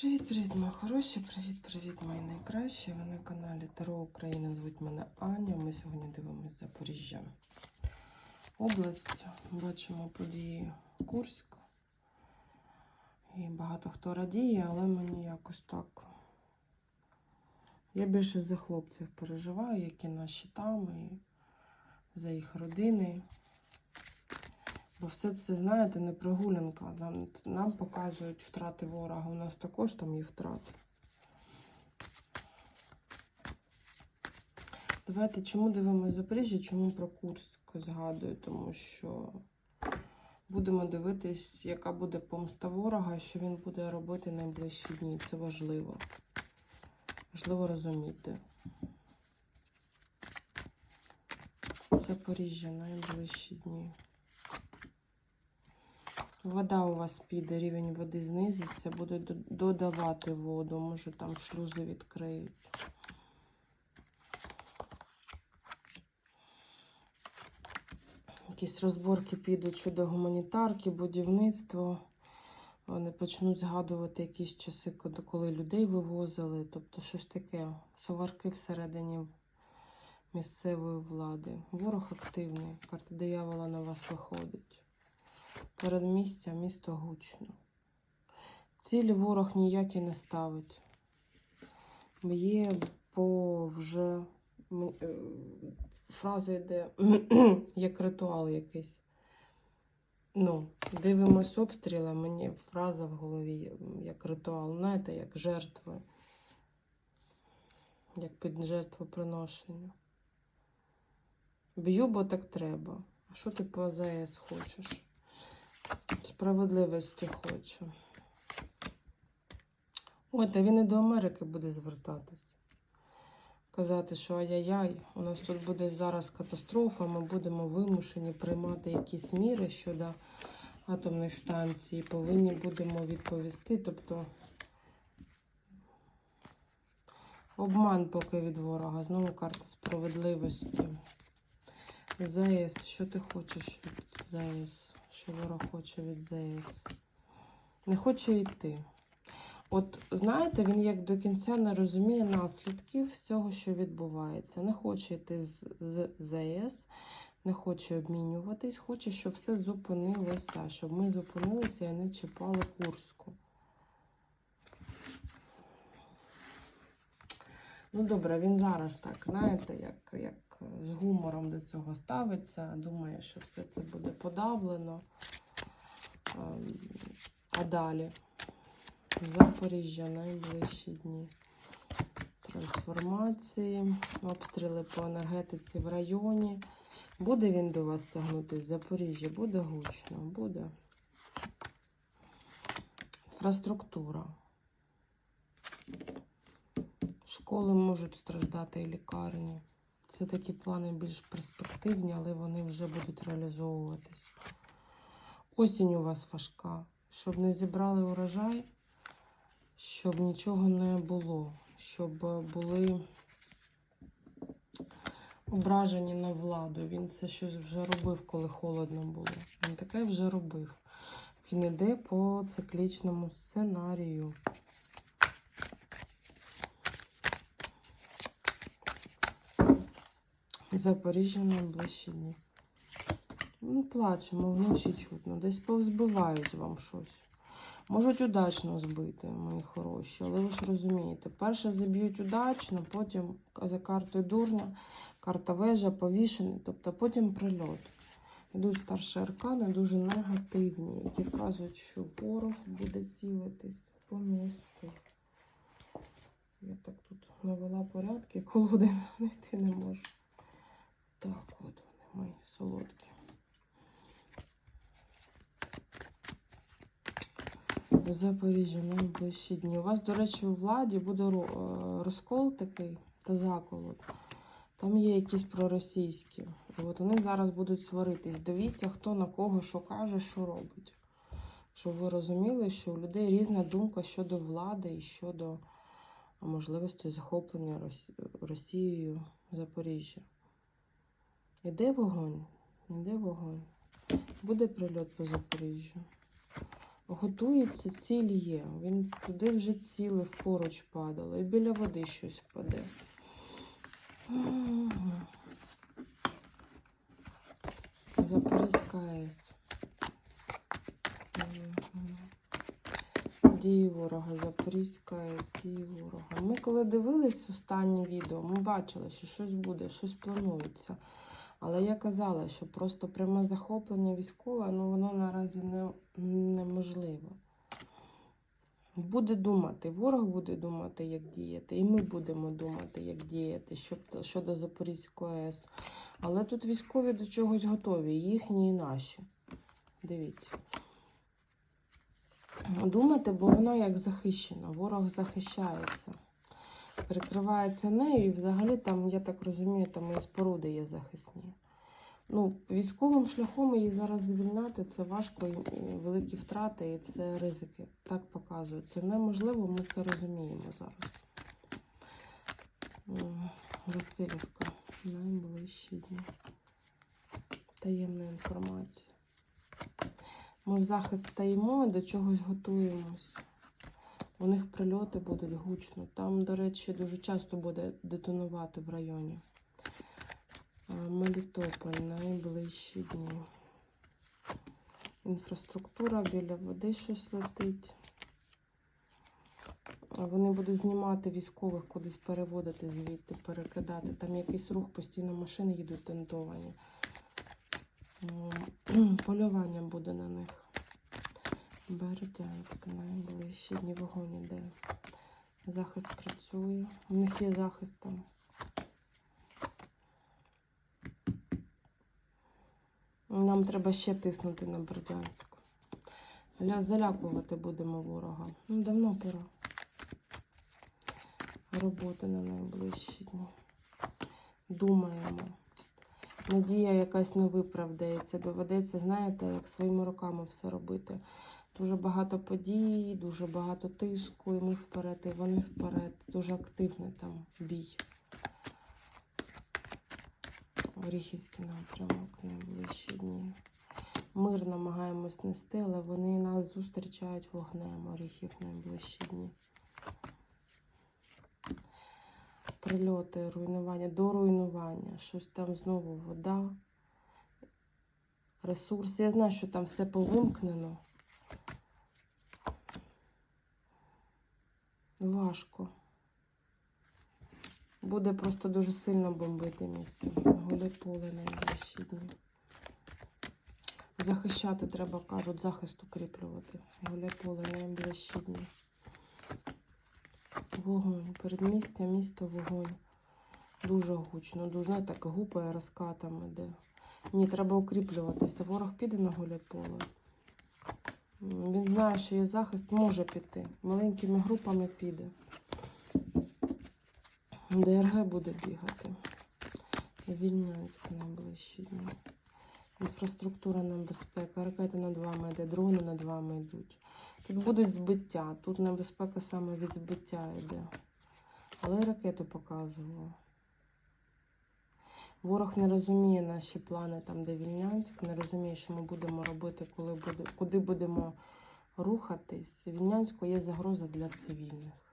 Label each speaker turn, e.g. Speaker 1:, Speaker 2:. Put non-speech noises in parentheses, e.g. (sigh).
Speaker 1: Привіт-привіт, мої хороші! Привіт-привіт, мої найкращі. Ви на каналі Таро Україна. Звуть мене Аня. Ми сьогодні дивимося Запоріжжя. Область. Бачимо події Курськ. І багато хто радіє, але мені якось так. Я більше за хлопців переживаю, які наші там, і за їх родини. Бо все це, знаєте, не прогулянка. Нам, нам показують втрати ворога. У нас також там є втрати. Давайте чому дивимося Запоріжжя, чому про Курськ згадую, тому що будемо дивитись, яка буде помста ворога, що він буде робити найближчі дні. Це важливо. Важливо розуміти. Запоріжжя найближчі дні. Вода у вас піде, рівень води знизиться, буде додавати воду, може там шлюзи відкриють. Якісь розборки підуть щодо гуманітарки, будівництва. Вони почнуть згадувати якісь часи, коли людей вивозили. Тобто щось таке. Соварки всередині місцевої влади. Ворог активний. Карта диявола на вас виходить. Передмістя, місто гучно. Цілі ворог ніякі не ставить. Б'є по вже е, фраза йде (clears throat) як ритуал якийсь. Ну, дивимось обстріли, мені фраза в голові як ритуал, знаєте, як жертви, як під жертвоприношення. Б'ю, бо так треба. А що ти по АЗС хочеш? Справедливості хочу. Ой, та він і до Америки буде звертатись. Казати, що ай-яй-яй, у нас тут буде зараз катастрофа, ми будемо вимушені приймати якісь міри щодо атомних станцій, повинні будемо відповісти. Тобто обман поки від ворога. Знову карта справедливості. ЗАЕС, що ти хочеш від ЗАЕС? Що ворог хоче від ЗС. Не хоче йти. От, знаєте, він як до кінця не розуміє наслідків всього, що відбувається. Не хоче йти з, з ЗС, не хоче обмінюватись, хоче, щоб все зупинилося, щоб ми зупинилися і не чіпали Курську. Ну, добре, він зараз так, знаєте, як, як з гумором до цього ставиться. Думає, що все це буде подавлено. Ем, а далі Запоріжжя найближчі дні. Трансформації, обстріли по енергетиці в районі. Буде він до вас тягнутися? Запоріжжя, буде гучно, буде. Інфраструктура. Школи можуть страждати і лікарні. Це такі плани більш перспективні, але вони вже будуть реалізовуватись. Осінь у вас важка. Щоб не зібрали урожай, щоб нічого не було, щоб були ображені на владу. Він це щось вже робив, коли холодно було. Він таке вже робив. Він іде по циклічному сценарію. Запоріжжя найближчі дні. Ну, плачемо, вночі чутно. Десь повзбивають вам щось. Можуть удачно збити, мої хороші, але ви ж розумієте, перше заб'ють удачно, потім за картою дурня, карта вежа, повішений, тобто потім прильот. Йдуть старші аркани, дуже негативні, які вказують, що ворог буде цілитись по місту. Я так тут навела порядки, колоди (laughs) знайти не можу. Так, от вони мої солодкі. Запоріжжя найближчі дні. У вас, до речі, у владі буде е, розкол такий та заколот. Там є якісь проросійські. От вони зараз будуть сваритись. Дивіться, хто на кого що каже, що робить. Щоб ви розуміли, що у людей різна думка щодо влади і щодо можливості захоплення Росією Запоріжжя. Іде вогонь, іде вогонь. Буде прильот по Запоріжжю. Готується, ціль є. Він туди вже цілив, поруч падало. І біля води щось впаде. Мгм. Запорізька АЕС. Дії ворога, Запорізька АЕС, дії ворога. Ми коли дивились останнє відео, ми бачили, що щось буде, щось планується. Але я казала, що просто пряме захоплення військове, ну воно наразі не, неможливо. Буде думати, ворог буде думати, як діяти, і ми будемо думати, як діяти щодо Запорізької АЕС. Але тут військові до чогось готові, їхні і наші. Дивіться. Думати, бо воно як захищено, ворог захищається. Прикривається нею, і взагалі там, я так розумію, там і споруди є захисні. Ну, військовим шляхом її зараз звільняти це важко, великі втрати, і це ризики. Так показують. Це неможливо, ми це розуміємо зараз. Васильівка. Найближчі дні. Таємна інформація. Ми в захист стаємо, до чогось готуємось. У них прильоти будуть гучно. Там, до речі, дуже часто буде детонувати в районі. Мелітополь найближчі дні. Інфраструктура біля води щось летить. Вони будуть знімати військових, кудись переводити звідти, перекидати. Там якийсь рух, постійно машини їдуть тентовані. (clears throat) Полювання буде на них. Бердянськ, найближчі дні вогонь іде. Захист працює. У них є захист там. Нам треба ще тиснути на Бердянськ. Ля- Залякувати будемо ворога. Ну, давно пора. Роботи на найближчі дні. Думаємо. Надія якась не виправдається. Доведеться, знаєте, як своїми руками все робити. Дуже багато подій, дуже багато тиску, і ми вперед, і вони вперед. Дуже активний там бій. Оріхівський напрямок найближчі дні. Мир намагаємось нести, але вони нас зустрічають вогнем Оріхів найближчі дні. Прильоти, руйнування, до руйнування. Щось там знову вода, ресурси. Я знаю, що там все повимкнено. Важко. Буде просто дуже сильно бомбити місто. Гуляйполе найближчі дні. Захищати треба, кажуть, захист укріплювати. Гуляйполе найближчі дні. Вогонь. Передмістя, місто вогонь. Дуже гучно, дуже знаєте, так гупає, розкатами іде. Ні, треба укріплюватися. Ворог піде на гуляйполе. М, Він знає, що є захист, може піти. Маленькими групами піде. ДРГ буде бігати. Вільнянськ найближчі. Інфраструктура небезпека, ракети над вами йде, дрони над вами йдуть. Тут будуть збиття, тут небезпека саме від збиття йде. Але ракету показувала. Ворог не розуміє наші плани там, де Вільнянськ, не розуміє, що ми будемо робити, коли буде, куди будемо рухатись. Вільнянську є загроза для цивільних.